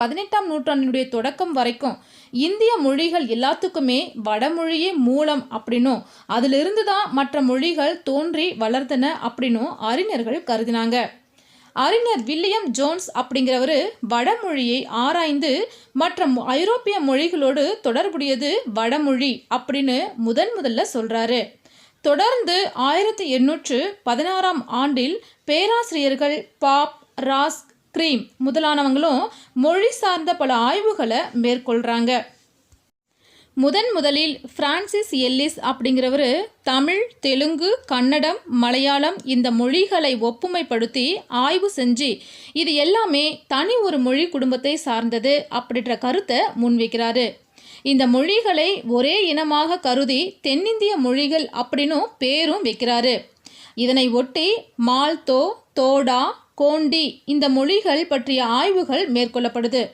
பதினெட்டாம் நூற்றாண்டினுடைய தொடக்கம் வரைக்கும் இந்திய மொழிகள் எல்லாத்துக்குமே வடமொழியே மூலம் அப்படின்னும் அதிலிருந்து தான் மற்ற மொழிகள் தோன்றி வளர்ந்தன அப்படின்னும் அறிஞர்கள் கருதினாங்க. அறிஞர் வில்லியம் ஜோன்ஸ் அப்படிங்கிறவர் வடமொழியை ஆராய்ந்து மற்ற ஐரோப்பிய மொழிகளோடு தொடர்புடையது வடமொழி அப்படின்னு முதன் முதல்ல சொல்கிறாரு தொடர்ந்து ஆயிரத்தி எண்ணூற்று பதினாறாம் ஆண்டில் பேராசிரியர்கள் பாப் ராஸ்க் கிரீம் முதலானவங்களும் மொழி சார்ந்த பல ஆய்வுகளை மேற்கொள்கிறாங்க முதன் முதலில் பிரான்சிஸ் எல்லிஸ் அப்படிங்கிறவர் தமிழ் தெலுங்கு கன்னடம் மலையாளம் இந்த மொழிகளை ஒப்புமைப்படுத்தி ஆய்வு செஞ்சு இது எல்லாமே தனி ஒரு மொழி குடும்பத்தை சார்ந்தது அப்படின்ற கருத்தை முன்வைக்கிறாரு. இந்த மொழிகளை ஒரே இனமாக கருதி தென்னிந்திய மொழிகள் அப்படின்னும் பேரும் வைக்கிறாரு. இதனை ஒட்டி மால்தோ தோடா கோண்டி இந்த மொழிகள் பற்றிய ஆய்வுகள் மேற்கொள்ளப்படுது.